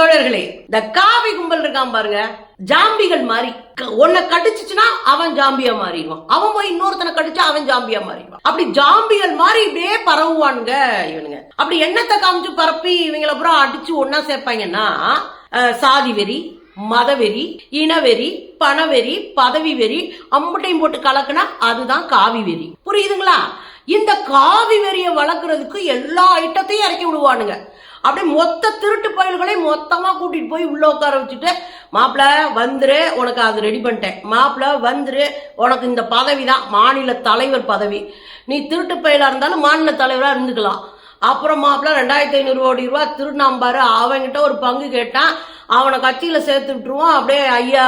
தோழர்களே இந்த காவி கும்பல் இருக்கான் பாருங்க ஜாம்பிகள் மாதிரி ஒன்ன உன்னை அவன் ஜாம்பியா மாறிடுவான். அவன் போய் இன்னொருத்தனை கடிச்சா அவன் ஜாம்பியா மாறிடுவான். அப்படி ஜாம்பிகள் மாதிரி இப்படியே பரவுவானுங்க இவனுங்க. அப்படி எண்ணத்தை காமிச்சு பரப்பி இவங்களை அப்புறம் அடிச்சு ஒன்னா சேர்ப்பாங்கன்னா அஹ், சாதி வெறி மதவெறி இனவெறி பணவெறி பதவி வெறி அம்புட்டையும் போட்டு கலக்குனா அதுதான் காவி வெறி. புரியுதுங்களா? இந்த காவி வெறியை வளர்க்கறதுக்கு எல்லா ஐட்டத்தையும் இறக்கி விடுவானுங்க. அப்படியே மொத்த திருட்டு பயல்களையும் மொத்தமாக கூட்டிகிட்டு போய் உள்ளே உட்கார வச்சுட்டு மாப்பிள வந்துரு உனக்கு அது ரெடி பண்ணிட்டேன். மாப்பிள வந்துரு உனக்கு இந்த பதவி தான் மாநில தலைவர் பதவி. நீ திருட்டு பயலாக இருந்தாலும் மாநில தலைவராக இருந்துக்கலாம். அப்புறம் மாப்பிள்ள ரெண்டாயிரத்தி ஐநூறு கோடி ரூபா திருநாம்பாரு. அவங்ககிட்ட ஒரு பங்கு கேட்டான். அவனை கட்சியில் சேர்த்து விட்டுருவோம். அப்படியே ஐயா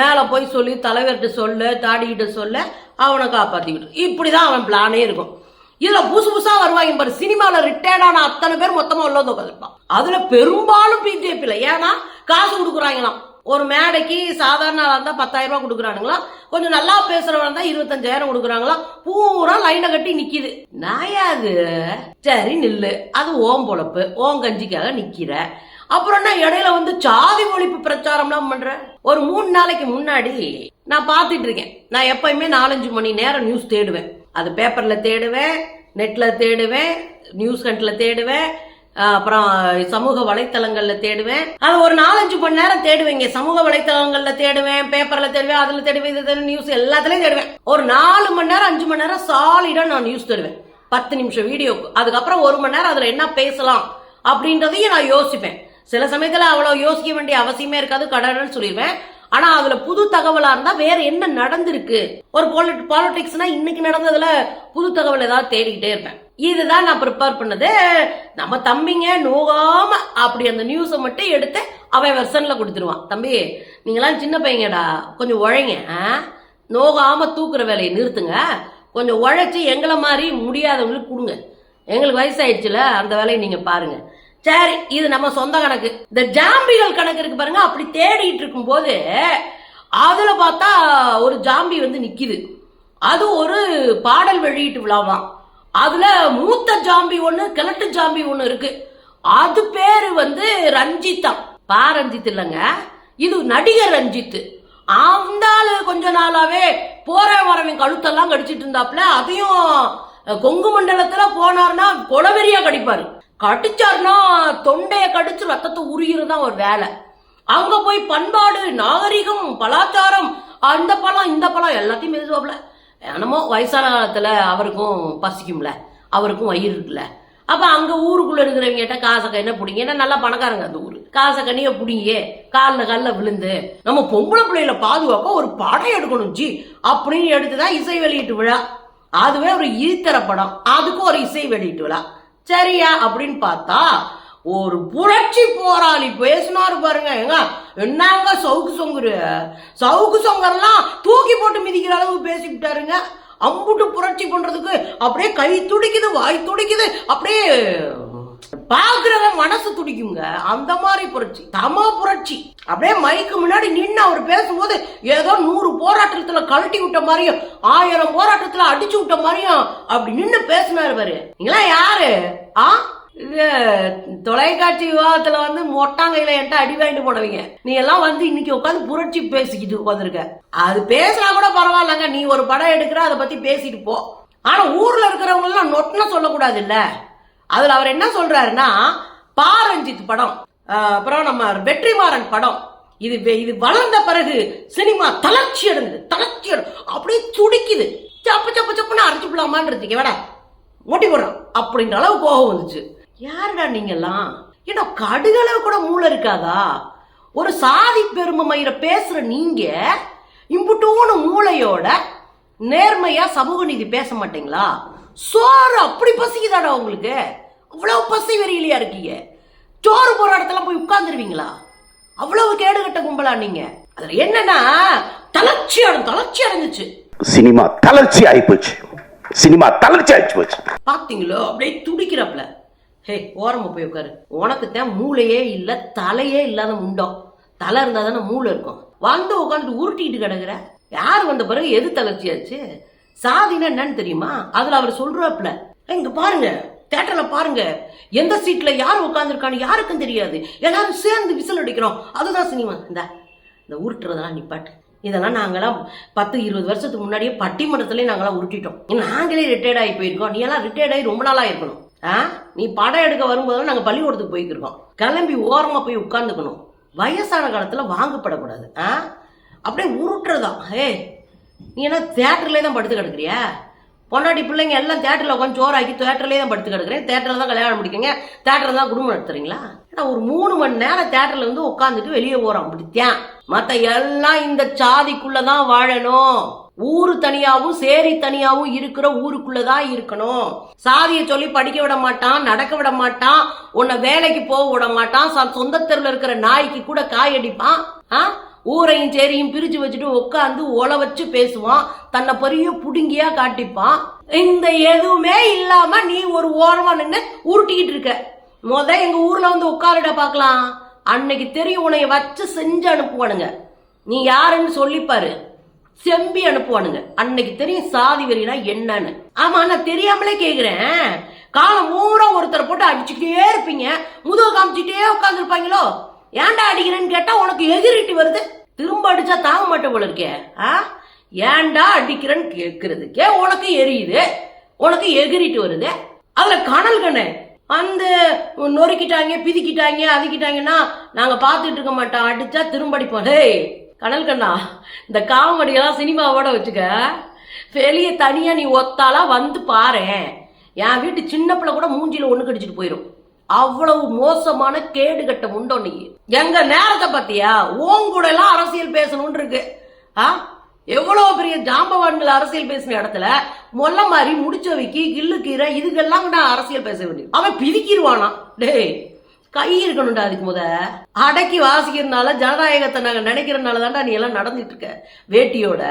மேலே போய் சொல்லி தலைவர்கிட்ட சொல்லு தாடிக்கிட்ட சொல்ல அவனை காப்பாற்றிக்கிட்டு இப்படி தான் அவன் பிளானே இருக்கும். இதுல புதுசு புதுசா வருவாங்க பாரு. சினிமால ரிட்டையர்டான அத்தனை பேர் மொத்தமா உள்ள வந்து உட்காந்துருப்பான் அதுல பெரும்பாலும் இல்லை ஏன்னா காசு கொடுக்குறாங்களாம். ஒரு மேடைக்கு சாதாரண இருந்தால் பத்தாயிரம் ரூபாய் கொடுக்குறானுங்களா? கொஞ்சம் நல்லா பேசுறவங்க இருந்தால் இருபத்தஞ்சாயிரம் கொடுக்குறாங்களா? பூரா லைனை கட்டி நிக்குது. நாயாது சரி நில்லு. அது ஓம் பொழப்பு. ஓம் கஞ்சிக்காக நிக்கிற. அப்புறம் என்ன இடையில வந்து சாதி ஒழிப்பு பிரச்சாரம்லாம் பண்ற? ஒரு மூணு நாளைக்கு முன்னாடி நான் பார்த்துட்டு இருக்கேன். நான் எப்பயுமே நாலஞ்சு மணி நேரம் நியூஸ் தேடுவேன். அது பேப்பரில் தேடுவேன் நெட்டில் தேடுவேன் நியூஸ் கண்டில் தேடுவேன் அப்புறம் சமூக வலைத்தளங்களில் தேடுவேன். அது ஒரு நாலஞ்சு மணி நேரம் தேடுவேங்க சமூக வலைத்தளங்களில் தேடுவேன் பேப்பரில் தேடுவேன் அதில் தேடுவேன் இது நியூஸ் எல்லாத்துலேயும் தேடுவேன். ஒரு நாலு மணி நேரம் அஞ்சு மணி நேரம் சாலிடாக நான் நியூஸ் தேடுவேன். பத்து நிமிஷம் வீடியோக்கு அதுக்கப்புறம் ஒரு மணி நேரம் அதில் என்ன பேசலாம் அப்படின்றதையும் நான் யோசிப்பேன். சில சமயத்தில் அவ்வளோ யோசிக்க வேண்டிய அவசியமே இருக்காது கடன்னு சொல்லிடுவேன். ஆனா அதுல புது தகவலா இருந்தா வேற என்ன நடந்திருக்கு? ஒரு பாலிடிக்ஸ்னா இன்னைக்கு நடந்ததுல புது தகவல் ஏதாவது தேடிக்கிட்டே இருப்பேன். இதுதான் நான் ப்ரிப்பேர் பண்ணது. நம்ம தம்பிங்க நோகாம அப்படி அந்த நியூஸை மட்டும் எடுத்து அவன் வெர்சன்ல கொடுத்துருவான். தம்பி நீங்களாம் சின்ன பையங்கடா கொஞ்சம் உழைங்க ஆ? நோகாம தூக்குற வேலையை நிறுத்துங்க. கொஞ்சம் உழைச்சி எங்களை மாதிரி முடியாதவங்களுக்கு கொடுங்க. எங்களுக்கு வயசாயிடுச்சுல அந்த வேலையை நீங்க பாருங்க. சரி இது நம்ம சொந்த கணக்கு. இந்த ஜாம்பிகள் கணக்கு இருக்கு பாருங்க அப்படி தேடிட்டு இருக்கும்போது அதுல பார்த்தா ஒரு ஜாம்பி வந்து நிக்குது. அது ஒரு பாடல் வெளியீட்டு விழாவாம் அதுல மூத்த ஜாம்பி ஒண்ணு கிழட்டு ஜாம்பி ஒண்ணு இருக்கு. அது பேரு வந்து ரஞ்சிதா பா ரஞ்சித் இல்லைங்க இது நடிகர் ரஞ்சித். அந்த கொஞ்ச நாளாவே போற வரவன் கழுத்தெல்லாம் கடிச்சிட்டு இருந்தாப்ல அதையும் கொங்கு மண்டலத்துல போனார்னா கொலவெறியா கடிப்பாரு. கடிச்சாருன்னா தொண்டையை கடிச்சு ரத்தத்தை உரிகிறதான் ஒரு வேலை. அங்க போய் பண்பாடு நாகரிகம் கலாச்சாரம் அந்த பழம் இந்த பழம் எல்லாத்தையும் மெதுவாப்ல என்னமோ வயசான காலத்துல அவருக்கும் பசிக்கும்ல அவருக்கும் வயிறு இருக்குல்ல. அப்ப அங்க ஊருக்குள்ள இருக்கிறவங்கிட்ட காசை கண்ணை பிடிங்க. ஏன்னா நல்லா பணக்காரங்க அந்த ஊரு. காசை கண்ணிய பிடிங்க. காலில் காலில் விழுந்து நம்ம பொம்பளை பிள்ளைகளை பாதுகாக்க ஒரு படம் எடுக்கணும் ஜி. அப்படின்னு எடுத்துதான் இசை வெளியீட்டு விழா. அதுவே ஒரு ஈத்தர படம். அதுக்கும் ஒரு இசை வெளியீட்டு விழா. சரியா அப்படின்னு பார்த்தா ஒரு புரட்சி போராளி பேசினாரு பாருங்க. ஏங்க என்னங்க சவுக்கு சொங்குரு? சவுக்கு சொங்கர்லாம் தூக்கி போட்டு மிதிக்கிற அளவுக்கு பேசிவிட்டாருங்க அம்புட்டு புரட்சி பண்றதுக்கு அப்படியே கை துடிக்குது வாய் துடிக்குது அப்படியே பாக்குறவன் மனசு துடிக்குங்க. அந்த மாதிரி புரட்சி. தம புரட்சி. அப்படியே மைக்கு முன்னாடி நின்று அவர் பேசும்போது ஏதோ நூறு போராட்டத்துல கழட்டி விட்ட மாதிரியும் ஆயிரம் போராட்டத்துல அடிச்சு விட்ட மாதிரியும் அப்படி நின்று பேசினாரு பாரு. நீங்களா யாரு? ஆ? இது தொலைக்காட்சி விவாதத்துல வந்து மொட்டாங்கையில என்கிட்ட அடி வாங்கிட்டு போனவங்க. நீ எல்லாம் வந்து இன்னைக்கு உட்காந்து புரட்சி பேசிக்கிட்டு உட்காந்துருக்க. அது பேசினா கூட பரவாயில்லங்க. நீ ஒரு படம் எடுக்கிற அதை பத்தி பேசிட்டு போ. ஆனா ஊர்ல இருக்கிறவங்க எல்லாம் நொட்டுன்னு சொல்லக்கூடாது இல்ல அதுல அவர் என்ன சொல்றாருன்னா பாரஞ்சித் படம் அப்புறம் நம்ம வெற்றிமாறன் படம். இது இது வளர்ந்த பிறகு சினிமா தளர்ச்சி அடைந்தது தளர்ச்சி அப்படியே துடிக்குது. சப்பு சப்பு சப்புன்னு அரைச்சு விடலாமான்னு இருந்தீங்க வேடா. ஓட்டி போடுறான். அப்படின்ற அளவு கோபம் வந்துச்சு. யாருடா நீங்கெல்லாம்? ஏன்னா கடுகளவு கூட மூளை இருக்காதா? ஒரு சாதி பெருமை மயிர பேசுற நீங்க இம்புட்டூன மூளையோட நேர்மையா சமூக நீதி பேச மாட்டீங்களா? சோறு அப்படி பசிக்குதாடா உங்களுக்கு? அவ்வளவு பசி வெறியிலையா இருக்கீங்க? சோறு போற இடத்துல போய் உட்கார்ந்துருவீங்களா? அவ்வளவு கேடுகட்ட கும்பலா நீங்க. அதுல என்னன்னா தளர்ச்சி அடைஞ்சு தளர்ச்சி அடைஞ்சிச்சு. சினிமா தளர்ச்சி ஆயிப்போச்சு. சினிமா தளர்ச்சி ஆயிடுச்சு போச்சு. பாத்தீங்களோ? அப்படியே துடிக்கிறப்பல. ஹே ஓரமா போய் உட்காரு. உனக்கு தான் மூளையே இல்ல தலையே இல்லாத முண்டம். தலை இருந்தா தானே மூளை இருக்கும். வந்து உட்காந்து உருட்டிட்டு கிடக்குற. யார் வந்த பிறகு எது தளர்ச்சியாச்சு சாதினா என்னன்னு தெரியுமா? அதுல அவர் சொல்றாப்ல இங்க பாருங்க தேட்டர்ல பாருங்க. எந்த சீட்ல யார் உட்காந்துருக்கான்னு யாருக்கும் தெரியாது. எல்லாரும் சேர்ந்து விசில் அடிக்கிறோம். அதுதான் சினிமா. இந்த இந்த உருட்டுறதெல்லாம் நிப்பாட்டு இதெல்லாம் நாங்களாம் பத்து இருபது வருஷத்துக்கு முன்னாடியே பட்டிமன்றத்துலேயே நாங்களாம் உருட்டிட்டோம். நாங்களே ரிட்டையர்ட் ஆகி போயிருக்கோம். நீ எல்லாம் ரிட்டையர்ட் ஆகி ரொம்ப நாளாக இருக்கணும். ஆ? நீ படம் எடுக்க வரும்போதெல்லாம் நாங்கள் பள்ளிக்கூடத்துக்கு போய்க்கிருக்கோம் கிளம்பி ஓரமாக போய் உட்காந்துக்கணும் வயசான காலத்தில் வாங்கப்படக்கூடாது. ஆ? அப்படியே உருட்டுறதா? ஏ நீ என்ன தேட்டர்லேயே தான் படுத்து கிடக்குறியா? பொண்டாட்டி பிள்ளைங்க எல்லாம் தேட்டரில் உட்காந்து சோறாக்கி தேட்டர்லேயே தான் படுத்து கிடக்குறேன். தேட்டரில் தான் கல்யாணம் முடிக்கங்க. தேட்டரில் தான் குடும்பம் நடத்துறீங்களா? ஏன்னா ஒரு மூணு மணி நேரம் தேட்டரில் வந்து உட்காந்துட்டு வெளியே போகிறோம் அப்படித்தான். மற்ற எல்லாம் இந்த சாதிக்குள்ளே தான் வாழணும். ஊரு தனியாவும் சேரி தனியாவும் இருக்கிற ஊருக்குள்ள தான் இருக்கணும். சாதியை சொல்லி படிக்க விட மாட்டான் நடக்க விட மாட்டான் உன்னை வேலைக்கு போக விட மாட்டான் சொந்த தெருவில் இருக்கிற நாய்க்கு கூட காய் அடிப்பான். ஆ? ஊரையும் சேரியும் பிரிச்சு வச்சுட்டு உட்காந்து ஒல வச்சு பேசுவான். தன்னை பெரிய புடுங்கியா காட்டிப்பான். இந்த எதுவுமே இல்லாம நீ ஒரு ஓரமா நின்று உருட்டிக்கிட்டு இருக்க. முத எங்க ஊர்ல வந்து உட்காருட பார்க்கலாம் அன்னைக்கு தெரியும் உன்னைய வச்சு செஞ்சு அனுப்புவானுங்க. நீ யாருன்னு சொல்லிப்பாரு செம்பி அனுப்புவானுங்க. அன்னைக்கு தெரியும் சாதி வெறினா என்னன்னு. ஆமா நான் தெரியாமலே கேக்குறேன். காலம் பூரா ஒருத்தரை போட்டு அடிச்சுக்கிட்டே இருப்பீங்க. முதுக காமிச்சுட்டே உட்காந்துருப்பாங்களோ ஏன்டா அடிக்கிறேன்னு கேட்டா உனக்கு எகிரிட்டு வருது. திரும்ப அடிச்சா தாங்க மாட்டேன் போல இருக்கே. ஆ? ஏன்டா அடிக்கிறேன்னு கேட்கறதுக்கே உனக்கு எரியுது. உனக்கு எகிரிட்டு வருது. அதுல கனல் கண்ணு. அந்த நொறுக்கிட்டாங்க பிதிக்கிட்டாங்க அதுக்கிட்டாங்கன்னா நாங்க பார்த்துட்டு இருக்க மாட்டோம். அடிச்சா திரும்ப அடிப்போம். ஹே கனல் கண்ணா இந்த காமெடியெல்லாம் சினிமாவோட வச்சுக்க. வெளியே தனியா நீ ஒத்தாலா வந்து பாரு என் வீட்டு சின்ன பிள்ளை கூட மூஞ்சில ஒண்ணு கடிச்சிட்டு போயிரும். அவ்வளவு மோசமான கேடு கட்ட உண்டோ நீ? எங்க நேரத்தை பத்தியா உன் கூட எல்லாம் அரசியல் பேசணும்னு இருக்கு. ஆ? எவ்வளவு பெரிய ஜாம்பவான்கள் அரசியல் பேசின இடத்துல மொல்ல மாதிரி முடிச்சவைக்கு கில்லு கீரை இதுக்கெல்லாம் நான் அரசியல் பேச வேண்டியது. அவன் பிதிக்கிடுவானா? டேய். கை இருக்கணும்டா அதுக்கு முத. அடக்கி வாசிக்கிறதுனால ஜனநாயகத்தை நாங்கள் நினைக்கிறதுனால தான்டா நீ எல்லாம் நடந்துட்டு இருக்க வேட்டியோட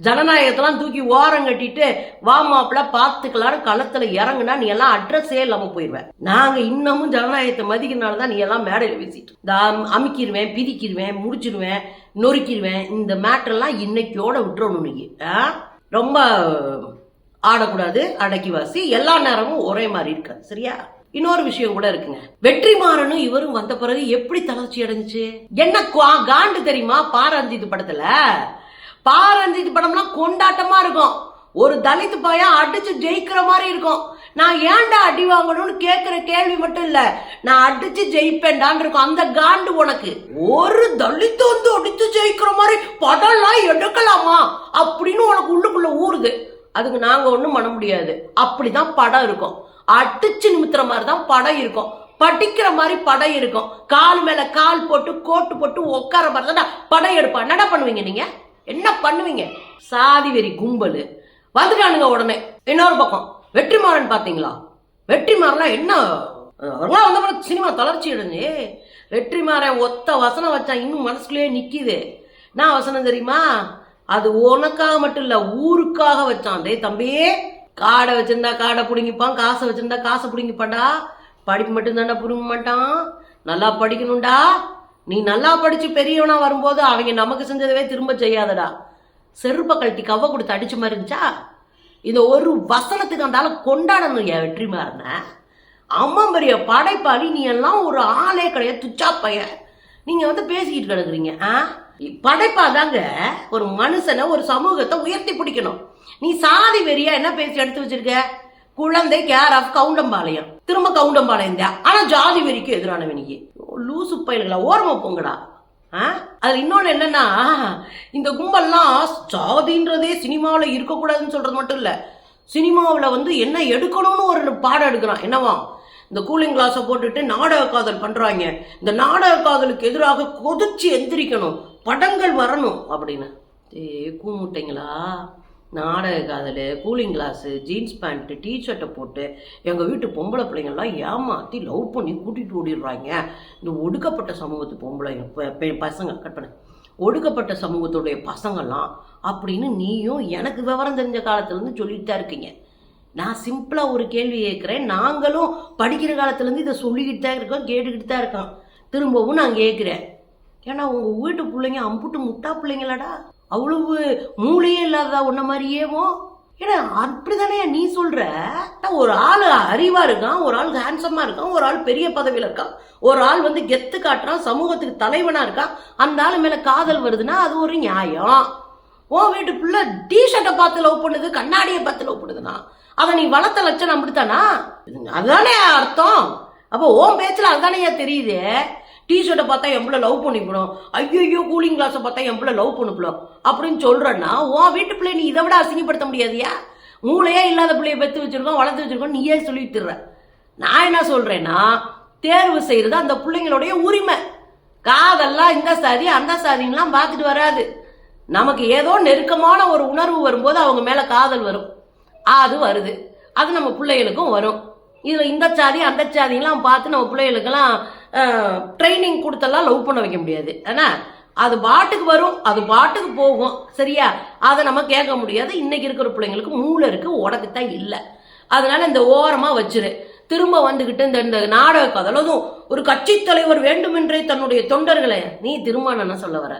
ஜனநாயகத்தெல்லாம் தூக்கி ஓரம் கட்டிட்டு வா மாப்பிள்ள பாத்துக்கலாம்னு இறங்குனா நீ எல்லாம் அட்ரஸே இல்லாமல் போயிடுவேன் நாங்கள் இன்னமும் ஜனநாயகத்தை மதிக்கிறதுனால தான் நீ எல்லாம் மேடையில் பேசிட்டு இந்த அமுக்கிடுவேன் பிரிக்கிடுவேன் முடிச்சிடுவேன் நொறுக்கிடுவேன் இந்த மேட்டர்லாம் இன்னைக்கோட விட்டுறணும் நீ ரொம்ப ஆடக்கூடாது அடக்கி வாசி. எல்லா நேரமும் ஒரே மாதிரி இருக்காது. சரியா? இன்னொரு விஷயம் கூட இருக்குங்க. வெற்றிமாறனும் இவரும் வந்த பிறகு எப்படி தளர்ச்சி அடைஞ்சிச்சு? என்ன குவா- காண்டு தெரியுமா? பாரஞ்சித் படத்துல? பாரஞ்சித் படம்லாம் கொண்டாட்டமா இருக்கும். ஒரு தலித் பையன் அடிச்சு ஜெயிக்கிற மாதிரி இருக்கும். நான் ஏன்டா அடி வாங்கணும்னு கேக்குற கேள்வி மட்டும் இல்ல. நான் அடிச்சு ஜெயிப்பேன்டான் இருக்கும். அந்த காண்டு உனக்கு ஒரு தலித்து வந்து அடிச்சு ஜெயிக்கிற மாதிரி படம்லாம் எடுக்கலாமா? அப்படின்னு உனக்கு உள்ளுக்குள்ள ஊறுது. அதுக்கு நாங்க ஒண்ணும் பண்ண முடியாது. அப்படிதான் படம் இருக்கும். அடிச்சு நிமித்துற மாதிரி தான் படம் இருக்கும். படிக்கிற மாதிரி படம் இருக்கும். கால் மேல கால் போட்டு கோட்டு போட்டு உட்கார மாதிரி தான் படம் எடுப்பா. என்னடா பண்ணுவீங்க நீங்க? என்ன பண்ணுவீங்க? சாதி வெறி கும்பல். வந்துட்டானுங்க உடனே. இன்னொரு பக்கம். வெற்றிமாறன் பாத்தீங்களா? வெற்றிமாறன் என்ன? அவங்களாம் வந்த மாதிரி சினிமா தளர்ச்சி அடைஞ்சு. வெற்றிமாறன் ஒத்த வசனம் வச்சான் இன்னும் மனசுக்குள்ளேயே நிக்குது. நான் வசனம் தெரியுமா? அது உனக்காக மட்டும் இல்ல ஊருக்காக வச்சான். டேய் தம்பியே காடை வச்சிருந்தா காடை பிடுங்கிப்பான் காசை வச்சிருந்தா காசை பிடுங்கிப்பான்டா. படிப்பு மட்டும் தானே மாட்டான். நல்லா படிக்கணும்டா. நீ நல்லா படிச்சு பெரியவனா வரும்போது அவங்க நமக்கு செஞ்சதவே திரும்ப செய்யாதடா. செருப்ப கழட்டி கவ கொடுத்து அடிச்சு மாதிரி இருந்துச்சா? இந்த ஒரு வசனத்துக்கு அந்தாலும் கொண்டாடணும் என் வெற்றி மாறின அம்மா பெரிய படைப்பாளி நீ எல்லாம் ஒரு ஆளே கிடையாது துச்சா பையன் நீங்க வந்து பேசிக்கிட்டு கிடக்குறீங்க ஆ? படைப்பாதாங்க ஒரு மனுஷனை ஒரு சமூகத்தை உயர்த்தி பிடிக்கணும். நீ சாதி வெறியா என்ன பேசி எடுத்து வச்சிருக்க? குழந்தை கேர் ஆஃப் கவுண்டம்பாளையம். திரும்ப கவுண்டம்பாளையம் தான் ஆனா ஜாதி வெறிக்கு நீ. லூசு பயில்களா ஓரமா போங்கடா. ஆ? இன்னொன்று என்னன்னா இந்த கும்பல்லாம் ஜாதின்றதே சினிமாவில் இருக்கக்கூடாதுன்னு சொல்றது மட்டும் இல்லை. சினிமாவில் வந்து என்ன எடுக்கணும்னு ஒரு பாடம் எடுக்கிறான். என்னவா? இந்த கூலிங் கிளாஸை போட்டுட்டு நாடக காதல் பண்ணுறாங்க இந்த நாடக காதலுக்கு எதிராக கொதிச்சு எந்திரிக்கணும். படங்கள் வரணும் அப்படின்னு. ஏ கூமுட்டைங்களா? நாடக காதல் கூலிங் கிளாஸு ஜீன்ஸ் பேண்ட்டு டிஷர்ட்டை போட்டு எங்கள் வீட்டு பொம்பளை பிள்ளைங்கள்லாம் ஏமாற்றி லவ் பண்ணி கூட்டிகிட்டு ஓடிடுறாங்க. இந்த ஒடுக்கப்பட்ட சமூகத்து பொம்பளைங்க பசங்க கட் பண்ண. ஒடுக்கப்பட்ட சமூகத்துடைய பசங்கள்லாம் அப்படின்னு நீயும் எனக்கு விவரம் தெரிஞ்ச காலத்துலேருந்து சொல்லிட்டு தான் இருக்கீங்க. நான் சிம்பிளாக ஒரு கேள்வி கேட்குறேன். நாங்களும் படிக்கிற காலத்துலேருந்து இதை சொல்லிக்கிட்டு தான் இருக்கோம் கேட்டுக்கிட்டு தான் இருக்கோம். திரும்பவும் நான் கேட்குறேன். ஏன்னா உங்கள் வீட்டு பிள்ளைங்க அம்புட்டு முட்டா பிள்ளைங்களாடா? அவ்வளவு மூளையே இல்லாததா உன்ன மாதிரியேவோ? ஏன்னா அப்படிதானே நீ சொல்ற? ஒரு ஆள் அறிவா இருக்கான் ஒரு ஆள் ஹேண்ட்ஸமா இருக்கான் ஒரு ஆள் பெரிய பதவியில் இருக்கான் ஒரு ஆள் வந்து கெத்து காட்டுறான் சமூகத்துக்கு தலைவனா இருக்கான் அந்த ஆள் மேல காதல் வருதுன்னா அது ஒரு நியாயம். உன் வீட்டு பிள்ளை டிஷர்ட்டை பார்த்து லவ் பண்ணுது கண்ணாடியை பார்த்து லவ் பண்ணுதுன்னா அதை நீ வளர்த்த லட்சணம் அப்படித்தானா? அதுதானே அர்த்தம். அப்போ ஓம் பேச்சில் அதுதானே தெரியுது? டிஷர்ட்டை பார்த்தா எவ்வளோ லவ் பண்ணிக்கணும் ஐயோ கூலிங் கிளாஸை பார்த்தா என் பிள்ளை லவ் பண்ணிக்கணும் அப்படின்னு சொல்கிறேன்னா உன் வீட்டு பிள்ளை நீ இதை விட அசிங்கப்படுத்த முடியாதியா? மூளையே இல்லாத பிள்ளைய பெற்று வச்சுருக்கோம் வளர்த்து வச்சுருக்கோம் நீயே சொல்லி வித்துடுற நான் என்ன சொல்கிறேன்னா தேர்வு செய்கிறது அந்த பிள்ளைங்களுடைய உரிமை. காதெல்லாம் இந்த சாதி அந்த சாதின்லாம் பார்த்துட்டு வராது. நமக்கு ஏதோ நெருக்கமான ஒரு உணர்வு வரும்போது அவங்க மேலே காதல் வரும். அது வருது. அது நம்ம பிள்ளைகளுக்கும் வரும். இதில் இந்த சாதி அந்த சாதிங்கெல்லாம் பார்த்து நம்ம பிள்ளைகளுக்கெல்லாம் ட்ரைனிங் கொடுத்தெல்லாம் லவ் பண்ண வைக்க முடியாது. ஏன்னா அது பாட்டுக்கு வரும் அது பாட்டுக்கு போகும் சரியா? அதை நம்ம கேட்க முடியாது. இன்னைக்கு இருக்கிற பிள்ளைங்களுக்கு மூளை இருக்கு உடக்குத்தான் இல்லை. அதனால இந்த ஓரமா வச்சிரு. திரும்ப வந்துகிட்டு இந்த இந்த நாடக கதலதும் ஒரு கட்சி தலைவர் வேண்டுமென்றே தன்னுடைய தொண்டர்களை நீ திரும்ப என்ன சொல்ல வர?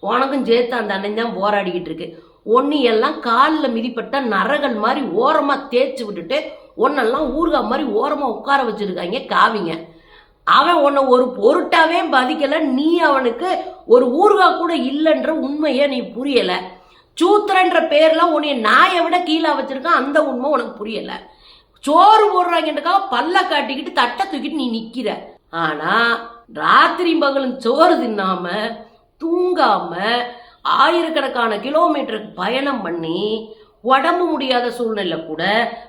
உனக்கும் சேர்த்து அந்த அண்ணன் தான் போராடிக்கிட்டு இருக்கு. ஒன்னு எல்லாம் காலில் மிதிப்பட்ட நரகன் மாதிரி ஓரமா தேய்ச்சி விட்டுட்டு ஒன்னெல்லாம் ஊறுகாய் மாதிரி ஓரமா உட்கார வச்சிருக்காங்க காவிங்க. அவன் உன்னை ஒரு பொருட்டாவே மதிக்கல நீ அவனுக்கு ஒரு ஊர்வா கூட இல்லைன்ற உண்மையை நீ புரியல. சூத்திரன்ற பேர்ல உன்னை நாயை விட கீழே வச்சிருக்கான் அந்த உண்மை உனக்கு புரியல. சோறு போடுறாங்கன்றக்காக பல்ல காட்டிக்கிட்டு தட்டை தூக்கிட்டு நீ நிக்கிற. ஆனா ராத்திரி பகலும் சோறு தின்னாம தூங்காம ஆயிரக்கணக்கான கிலோமீட்டருக்கு பயணம் பண்ணி உடம்பு முடியாத சூழ்நிலை கூட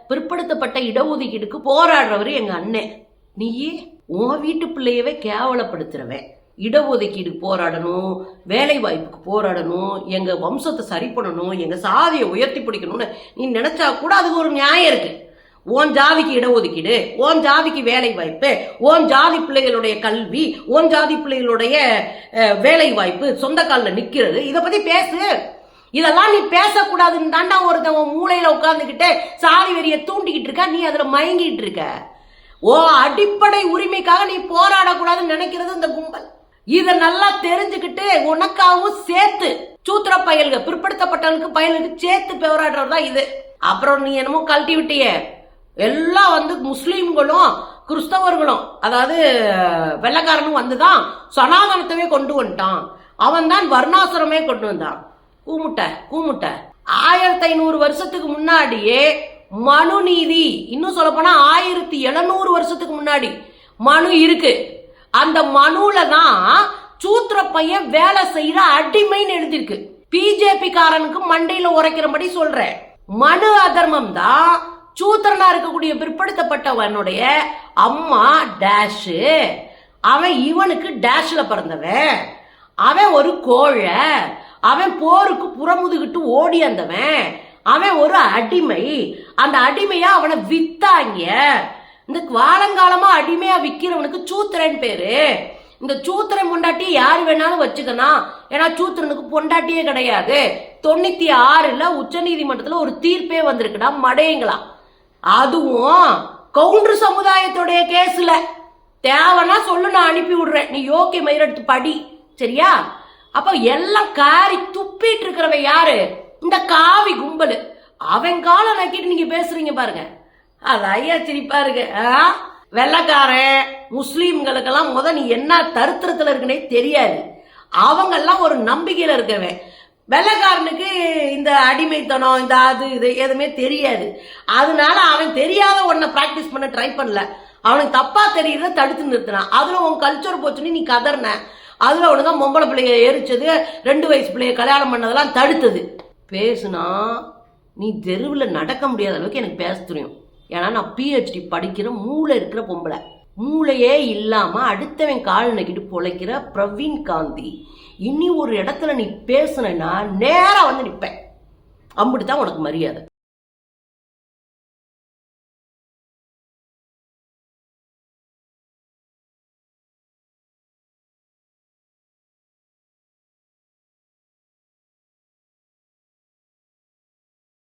பிற்படுத்தப்பட்ட இடஒதுக்கீடுக்கு போராடுறவர் எங்க அண்ணன். நீயே? உன் வீட்டு பிள்ளையவே கேவலப்படுத்துறவன். இடஒதுக்கீடு போராடணும் வேலை வாய்ப்புக்கு போராடணும் எங்கள் வம்சத்தை சரி பண்ணணும் எங்கள் சாதியை உயர்த்தி பிடிக்கணும்னு நீ நினச்சா கூட அதுக்கு ஒரு நியாயம் இருக்குது ஓன் ஜாதிக்கு இடஒதுக்கீடு ஓன் ஜாதிக்கு வேலை வாய்ப்பு ஓன் ஜாதி பிள்ளைகளுடைய கல்வி ஓன் ஜாதி பிள்ளைகளுடைய வேலை வாய்ப்பு சொந்த காலில் நிற்கிறது இதை பற்றி பேசு. இதெல்லாம் நீ பேசக்கூடாதுன்னு தாண்டா ஒருத்தவன் மூளையில் உட்காந்துக்கிட்டு சாதி வெறியை தூண்டிக்கிட்டு இருக்க நீ அதில் மயங்கிட்டு இருக்க. ஓ அடிப்படை உரிமைக்காக நீ போராடக்கூடாதுன்னு நினைக்கிறது இந்த கும்பல். இதை நல்லா தெரிஞ்சுக்கிட்டு உனக்காகவும் சேர்த்து சூத்திர பயல்க பிற்படுத்தப்பட்டவனுக்கு பயலுக்கு சேர்த்து போராடுறது தான் இது. அப்புறம் நீ என்னமோ கழட்டி விட்டிய. எல்லாம் வந்து முஸ்லீம்களும் கிறிஸ்தவர்களும் அதாவது வெள்ளக்காரனும் வந்துதான் சனாதனத்தவே கொண்டு வந்துட்டான். அவன் தான் வர்ணாசுரமே கொண்டு வந்தான். கூமுட்டை கூமுட்டை ஆயிரத்தி ஐநூறு வருஷத்துக்கு முன்னாடியே மனு நீதி. இன்னும் சொல்ல போனா ஆயிரத்தி எழுநூறு வருஷத்துக்கு முன்னாடி மனு இருக்கு. அந்த மனுல தான் சூத்திர பையன் வேலை செய்யற அடிமைன்னு எழுதிருக்கு பிஜேபி காரனுக்கு மண்டையில உரைக்கிறபடி சொல்றேன். மனு அதர்மம் தான் சூத்திரனா இருக்கக்கூடிய பிற்படுத்தப்பட்டவனுடைய அம்மா டேஷு. அவன் இவனுக்கு டேஷ்ல பிறந்தவன். அவன் ஒரு கோழை. அவன் போருக்கு புறமுதுகிட்டு ஓடி வந்தவன். அவன் ஒரு அடிமை. அந்த அடிமையா அவனை வித்தாங்க. இந்த காலங்காலமா அடிமையா விக்கிறவனுக்கு சூத்திரன் பேரு. இந்த சூத்திரன் பொண்டாட்டி யார் வேணாலும் வச்சுக்கலாம் ஏன்னா சூத்திரனுக்கு பொண்டாட்டியே கிடையாது. தொண்ணூத்தி ஆறுல உச்ச நீதிமன்றத்துல ஒரு தீர்ப்பே வந்திருக்குடா மடையங்களா. அதுவும் கவுண்டர் சமுதாயத்துடைய கேஸ்ல. தேவைன்னா சொல்லு நான் அனுப்பி விடுறேன். நீ யோக்கிய மயிரெடுத்து படி. சரியா? அப்ப எல்லாம் காரி துப்பிட்டு இருக்கிறவன் யாரு? இந்த காவி கும்பல். அவன் காலம் நக்கிட்டு நீங்க பேசுறீங்க பாருங்க. அது ஐயா சிரிப்பா இருக்கு ஆ? முஸ்லீம்களுக்கெல்லாம் முத நீ என்ன தருத்திரத்துல இருக்குன்னே தெரியாது. அவங்கெல்லாம் ஒரு நம்பிக்கையில இருக்கவன். வெள்ளைக்காரனுக்கு இந்த அடிமைத்தனம் இந்த அது இது எதுவுமே தெரியாது. அதனால அவன் தெரியாத ஒன்றை ப்ராக்டிஸ் பண்ண ட்ரை பண்ணல. அவனுக்கு தப்பா தெரியுறத தடுத்து நிறுத்தினான். அதுல உன் கல்ச்சர் போச்சுன்னு நீ கதறின. அதுல அவனுக்கு தான் பொம்பளை பிள்ளைய எரிச்சது ரெண்டு வயசு பிள்ளைய கல்யாணம் பண்ணதெல்லாம் தடுத்தது. பேசுனா நீ தெருவில் நடக்க முடியாத அளவுக்கு எனக்கு பேச தெரியும். ஏன்னா நான் பிஹெச்டி படிக்கிற மூளை இருக்கிற பொம்பளை. மூளையே இல்லாமல் அடுத்தவன் கால் நக்கிட்டு பொழைக்கிற பிரவீன் காந்தி. இனி ஒரு இடத்துல நீ பேசுனா நேராக வந்து நிற்பேன் அப்படி தான் உனக்கு மரியாதை.